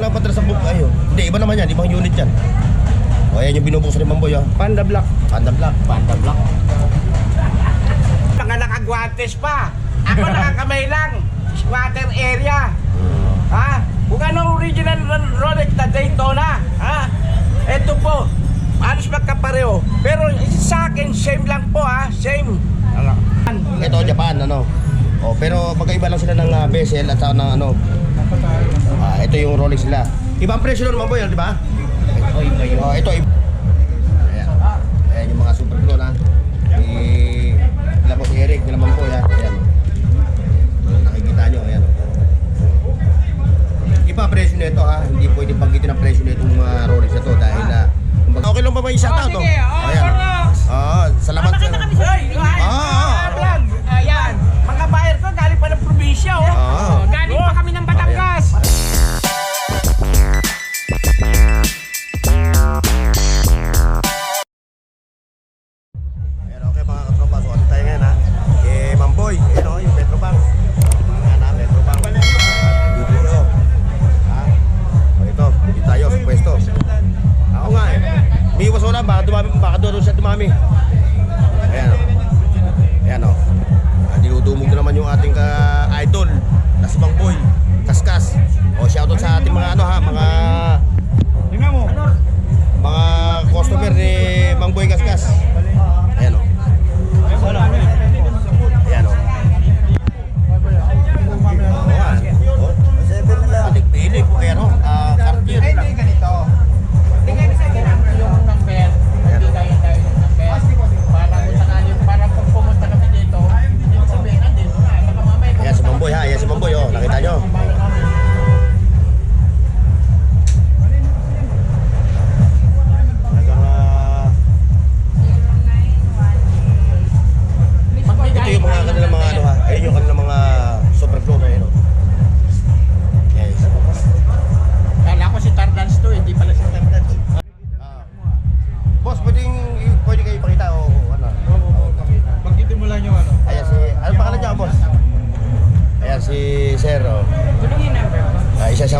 yung napadala sa book ayo. Hindi, iba naman yan. Ibang unit yan. O, ayan yung binubuksan ni Mamboy, oh. Panda Black. Panda Black. Panda Black. Mga nakagwantes pa. Ako nakakamay lang. Squatter area. Ha? Kung ano original Ro- Rolex na Daytona. Ha? Ito po. Halos magkapareho. Pero sa akin, same lang po ha. Same. Ito, Japan, ano. O, pero magkaiba lang sila ng uh, bezel at saka ng ano. Ah, ito yung Rolex nila. Ibang presyo nun, Mamboy, di ba? Ito, iba yun. Oh, ito. Ayan. Ayan yung mga super glue na. Eh, nila po si Eric, nila man po yan. Ayan. Nakikita nyo, ayan. Iba presyo nito ha. Hindi pwede banggitin ang presyo nito mga Rolex na to dahil na Okay lang ba may shout out? Oh, sige. Oh, Rolex. Oo, salamat sa... Hoy, Ah, ah. vlog. Ayan. Mga buyer ko galing pa ng probinsya oh.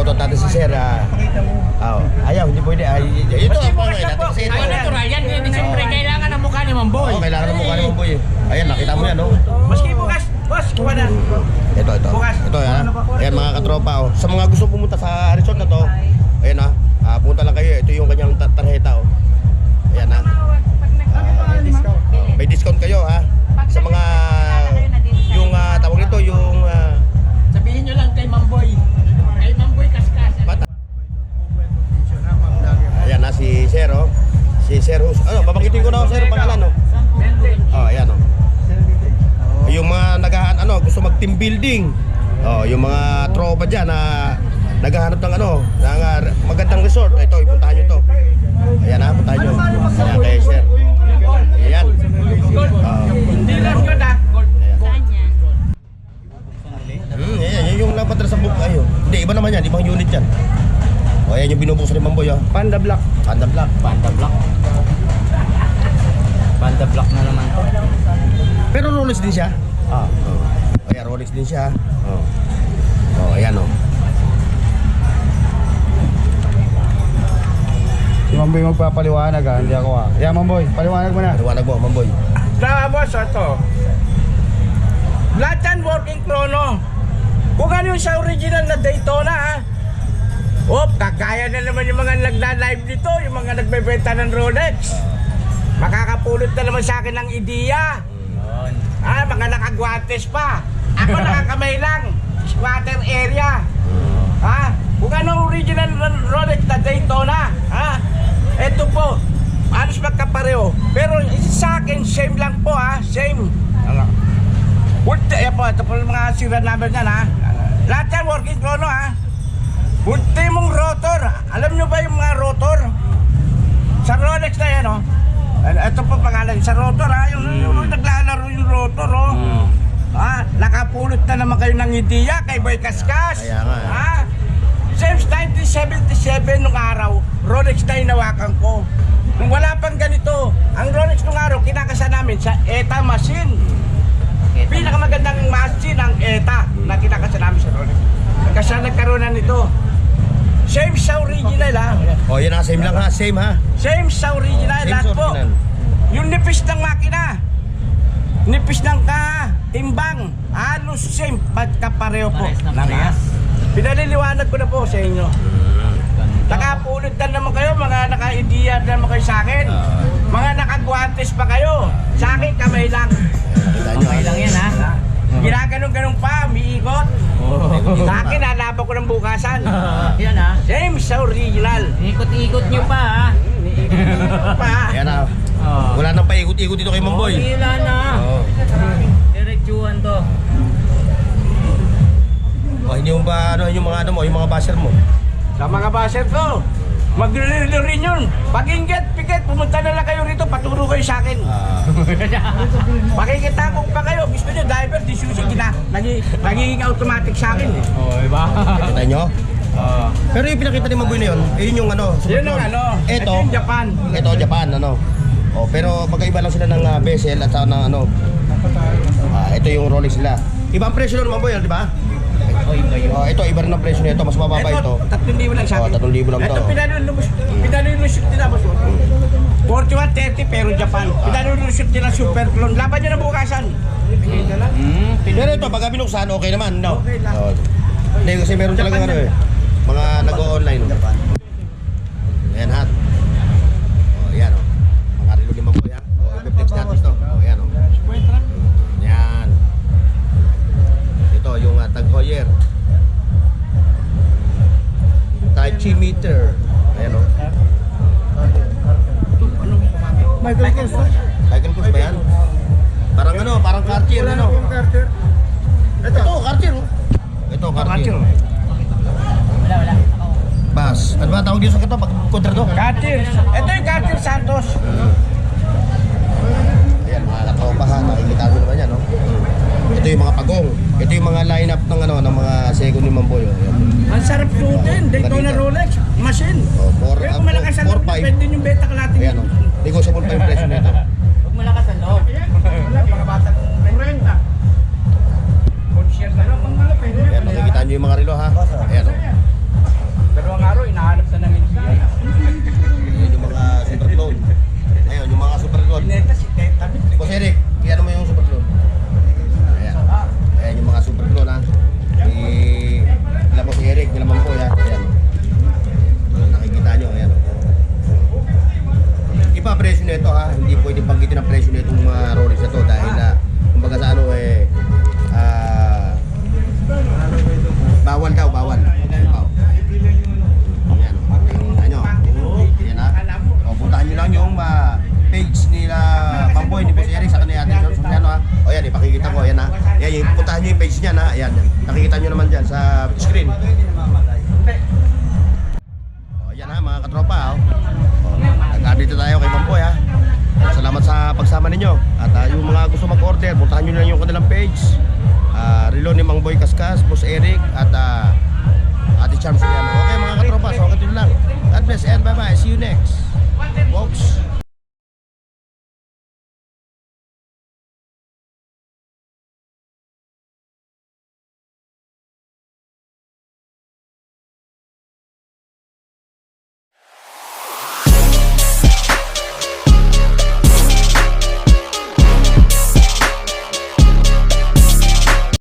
Shoutout natin si Sir, ah. Ah, oh. Ayaw, hindi pwede. Ay, ito ang pangalan natin kasi ito. Ay, natural yan. Hindi siyempre kailangan ang mukha ni Mamboy. Oo, kailangan ng mukha ni Mamboy. eh. Ayan, nakita mo yan, oh. Maski bukas, boss, kuha na. Ito, ito. Bukas. Ito, yan. Ayan, mga katropa, oh. Sa mga gusto pumunta sa resort na to, ayan, ah. Sir, oh. Si Sir Hus. Ano, babanggitin ko na, Sir, pangalan, oh. Oh, ayan, oh. Yung mga nagahan ano, gusto mag team building. Oh, yung mga tropa diyan na naghahanap ng ano, ng ah, magandang resort. Ito, ipuntahan niyo to. Ayan na, puntahan niyo. Ayan kay Sir. Ayan. Oh. Ah. Hmm, ayan, yun yung napadala sa book ayo. Hindi, iba naman yan, ibang unit yan. O, ayan yung binubuksan ni Mamboy, oh. Panda Black. Panda Black. Panda Black. Panda Black na naman to. Pero Rolex din siya. Ah. Oh. Ayan, Rolex din siya. Oh. Oh, ayan oh. Si Mamboy magpapaliwanag ah, hindi ako ah. Yeah, Mamboy, paliwanag mo na. Paliwanag mo, Mamboy. Na boss, ito. Lahat yan working chrono. Kung ano yung sa original na Daytona ha. Op, kagaya na naman yung mga nagla-live dito, yung mga nagbebenta ng Rolex. Makakapulot na naman sa akin ng ideya. Ah, mga nakagwantes pa. Ako nakakamay lang. Squatter area. Ha? Kung ano original Ro- Rolex na Daytona. Ha? Ito po. Halos magkapareho. Pero sa akin, same lang po ha. Same. Ano? Ulti, yan po. Ito po yung mga serial number niyan ha. Lahat yan working chrono ha. Ultimong rotor. Alam nyo ba yung mga rotor? Sa Rolex na yan oh. Ano, Ito po pangalan sa rotor ha. Yung, yung, naglalaro yung rotor oh. Ha? Nakapulot na naman kayo ng ideya kay Boy Kaskas. Kaya nga, eh. Ha? Since 1977 nung araw, Rolex na hinawakan ko. Nung wala pang ganito, ang Rolex nung araw, kinakasa namin sa ETA machine. Pinakamagandang machine ang ETA na kinakasa namin sa Rolex. Sa nagkaroon na nito. Same sa original ha. O yan ha, same lang ha, same ha. Same sa original. Same lahat sa po. original. Yung nipis ng makina. Nipis ng ka, timbang. Halos same. Pagkapareho po. Parehas na Lang, parehas. ha? Pinaliliwanag ko na po sa inyo. Nakapulot na naman kayo, mga naka-idea na naman kayo sa akin. Ah. mga nakagwantes pa kayo. Sa akin, kamay lang. Okay lang yan ha. Ginaganon-ganon pa, umiikot. Sa akin, hanapan ko ng bukasan. Yan ha. Same sa original. Ikot-ikot nyo pa ha. Iniikot pa. Ayan ha. Oh. Wala nang paikot-ikot dito kay Mamboy. Wala na. Diretsuhan to. O, hindi mo ba, ano, yung mga ano mo, yung mga basher mo? Sa mga baser ko, maglililo rin yun. Pag inggit, pikit, pumunta na lang kayo rito, paturo kayo sa akin. Ah, Makikita ko pa kayo, gusto nyo driver, di susi, gina, nagi, nagiging automatic sa akin. Eh. Oh, iba? kita nyo? Oh. Pero yung pinakita ni Mamboy na yun, eh, yun yung ano, Yun ang ano, Ito, ito yung Japan. ito, Japan, ano. Oh, pero magkaiba lang sila ng ah, bezel at saka ng ano. Ah, ito yung Rolex nila. Ibang presyo nun, Mamboy, di ba? Oh, iba yun. Oh, ito, iba rin ang presyo nito, mas mababa ito. tatlong libo lang sa Oh, akin. tatlong libo lang to. Ito, pinalulubos, pinalululusot nila, boss. 41.30 pero Japan. Pinalululusot nila super clone. Laban nyo na bukasan. Hmm, Pero ito, pag binuksan, okay naman, no? Okay lang. Oh. Hindi, kasi meron talagang ano eh. Mga nag-o-online. Ayan, ha? Ito, yung uh, Tag Heuer. Tai Chi meter. Ayan, oh. Michael Kors. Michael Kors ba yan? Parang ano, parang Cartier, ano? Ito, Cartier. oh. Ito, Cartier. Wala, wala. Bas. Ano ba tawag dito sa kito? Pag kontra to? Cartier. Ito yung Cartier Santos. Ayan, mga katropa ha. Nakikita mo naman yan, no? Ito yung mga pagong. Ito yung mga lineup ng ano, ng mga second ni Mamboy. Oh. Ang sarap suotin. Daytona Iba presyo nito ha, hindi pwede panggitin ang presyo nitong mga Rolex na to dahil na kumbaga sa ano eh ah bawal daw, bawal. Ayan. Ayan, ano, ha. O, nyo lang yung ah, page nila Pamboy ni Boss Eric sa kanila Ate George Soriano ha. O yan, ipakikita ko, ayan ha. Yan, yung, puntahan nyo yung page niya ha. Ayan, yan. nakikita nyo naman dyan sa screen. O, yan ha, mga katropa ha. O, nag-update tayo kay Pamboy ha. Salamat sa pagsama ninyo. At ah, yung mga gusto mag-order, puntahan nyo lang yung kanilang page. Ah, Relo ni Mang Boy Kaskas, Boss Eric, at ah, Ate Charm Soriano. Okay mga katropa, so dito lang. God bless and bye-bye. See you next. Folks.